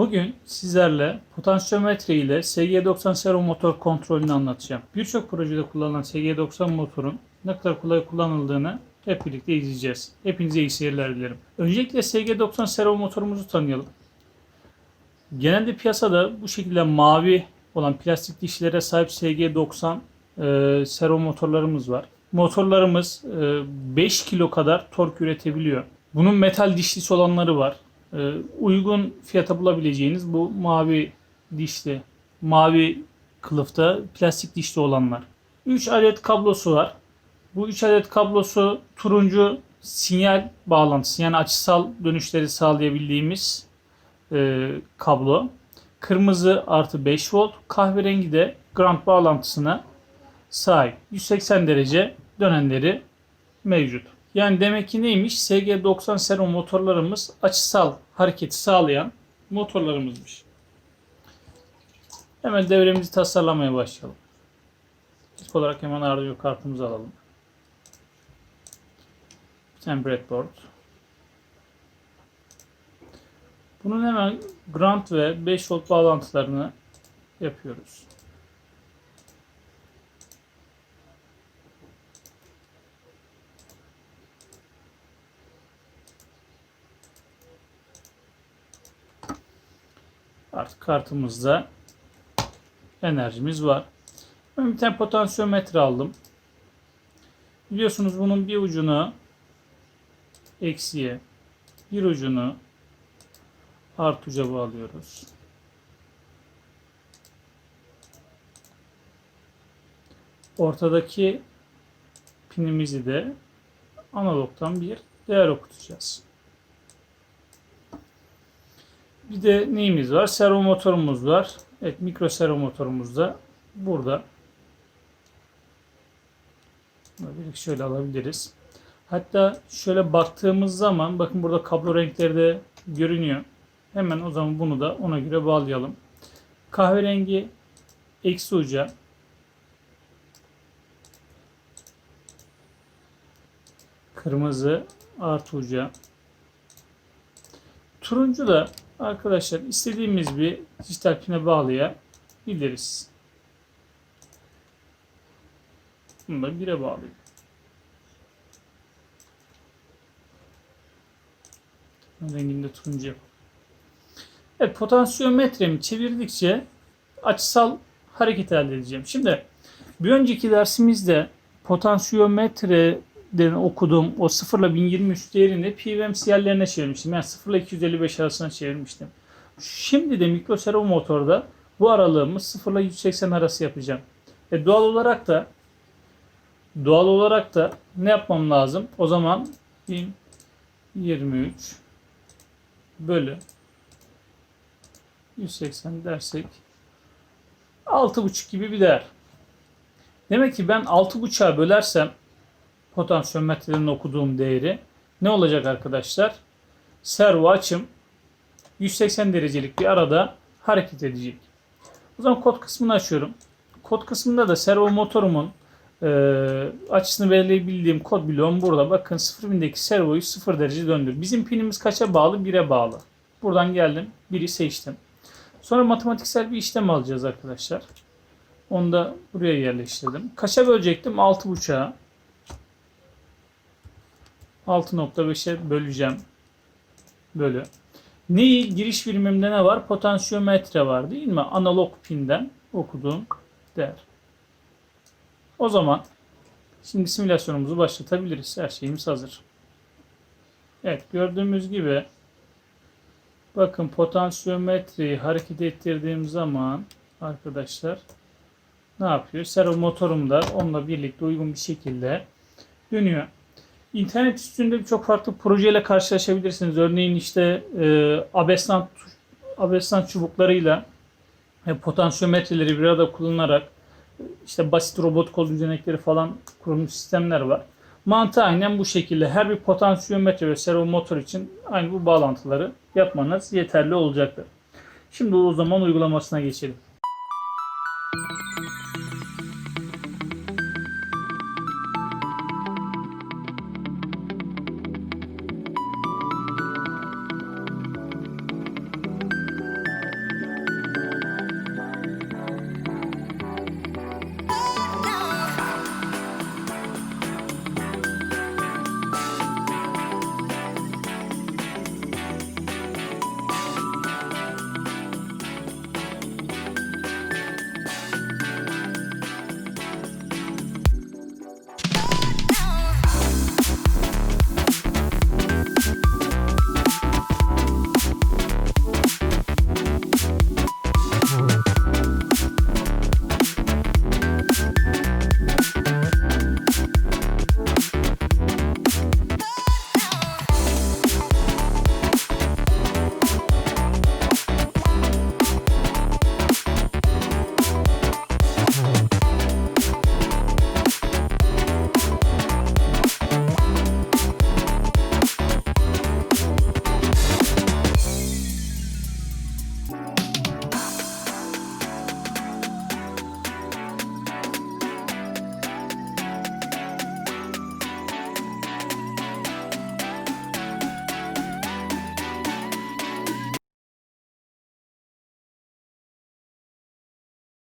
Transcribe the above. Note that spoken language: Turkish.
Bugün sizlerle potansiyometre ile SG90 servo motor kontrolünü anlatacağım. Birçok projede kullanılan SG90 motorun ne kadar kolay kullanıldığını hep birlikte izleyeceğiz. Hepinize iyi seyirler dilerim. Öncelikle SG90 servo motorumuzu tanıyalım. Genelde piyasada bu şekilde mavi olan plastik dişlere sahip SG90 e, servo motorlarımız var. Motorlarımız e, 5 kilo kadar tork üretebiliyor. Bunun metal dişlisi olanları var. E, uygun fiyata bulabileceğiniz bu mavi dişli, mavi kılıfta plastik dişli olanlar. 3 adet kablosu var. Bu 3 adet kablosu turuncu sinyal bağlantısı yani açısal dönüşleri sağlayabildiğimiz e, kablo. Kırmızı artı 5 volt. Kahverengi de ground bağlantısına sahip. 180 derece dönenleri mevcut. Yani demek ki neymiş? SG90 servo motorlarımız açısal hareketi sağlayan motorlarımızmış. Hemen devremizi tasarlamaya başlayalım. İlk olarak hemen Arduino kartımızı alalım. Bir tane breadboard. Bunun hemen ground ve 5 volt bağlantılarını yapıyoruz. Artık kartımızda enerjimiz var. Ben bir tane potansiyometre aldım. Biliyorsunuz bunun bir ucunu eksiye, bir ucunu artı uca bağlıyoruz. Ortadaki pinimizi de analogtan bir değer okutacağız. Bir de neyimiz var? Servo motorumuz var. Evet mikro servo motorumuz da burada. Böyle şöyle alabiliriz. Hatta şöyle baktığımız zaman bakın burada kablo renkleri de görünüyor. Hemen o zaman bunu da ona göre bağlayalım. Kahverengi eksi uca. Kırmızı artı uca. Turuncu da arkadaşlar istediğimiz bir dijital pine bağlayabiliriz. Bunu da bire bağlayayım. Rengini turuncu yapalım. Evet potansiyometremi çevirdikçe açısal hareket elde edeceğim. Şimdi bir önceki dersimizde potansiyometreden okuduğum o 0 ile 1023 değerini PWM çevirmiştim. Yani 0 ile 255 arasına çevirmiştim. Şimdi de mikro servo motorda bu aralığımı 0 ile 180 arası yapacağım. E doğal olarak da doğal olarak da ne yapmam lazım? O zaman 1023 bölü 180 dersek 6,5 gibi bir değer. Demek ki ben 6,5'a bölersem potansiyometreden okuduğum değeri ne olacak arkadaşlar? Servo açım 180 derecelik bir arada hareket edecek. O zaman kod kısmını açıyorum. Kod kısmında da servo motorumun e, açısını belirleyebildiğim kod bloğum burada. Bakın 0.1000'deki servoyu 0 derece döndür. Bizim pinimiz kaça bağlı? 1'e bağlı. Buradan geldim. 1'i seçtim. Sonra matematiksel bir işlem alacağız arkadaşlar. Onu da buraya yerleştirdim. Kaça bölecektim? 6.5'a. 6.5'e böleceğim. Bölü. Neyi? Giriş birimimde ne var? Potansiyometre var değil mi? Analog pinden okuduğum değer. O zaman şimdi simülasyonumuzu başlatabiliriz. Her şeyimiz hazır. Evet gördüğümüz gibi bakın potansiyometreyi hareket ettirdiğim zaman arkadaşlar ne yapıyor? Servo motorum da onunla birlikte uygun bir şekilde dönüyor. İnternet üstünde birçok farklı projeyle karşılaşabilirsiniz. Örneğin işte e, Abeslant Abeslant çubuklarıyla e, potansiyometreleri bir arada kullanarak işte basit robot kol düzenekleri falan kurulmuş sistemler var. Mantığı aynen bu şekilde. Her bir potansiyometre ve servo motor için aynı bu bağlantıları yapmanız yeterli olacaktır. Şimdi o zaman uygulamasına geçelim.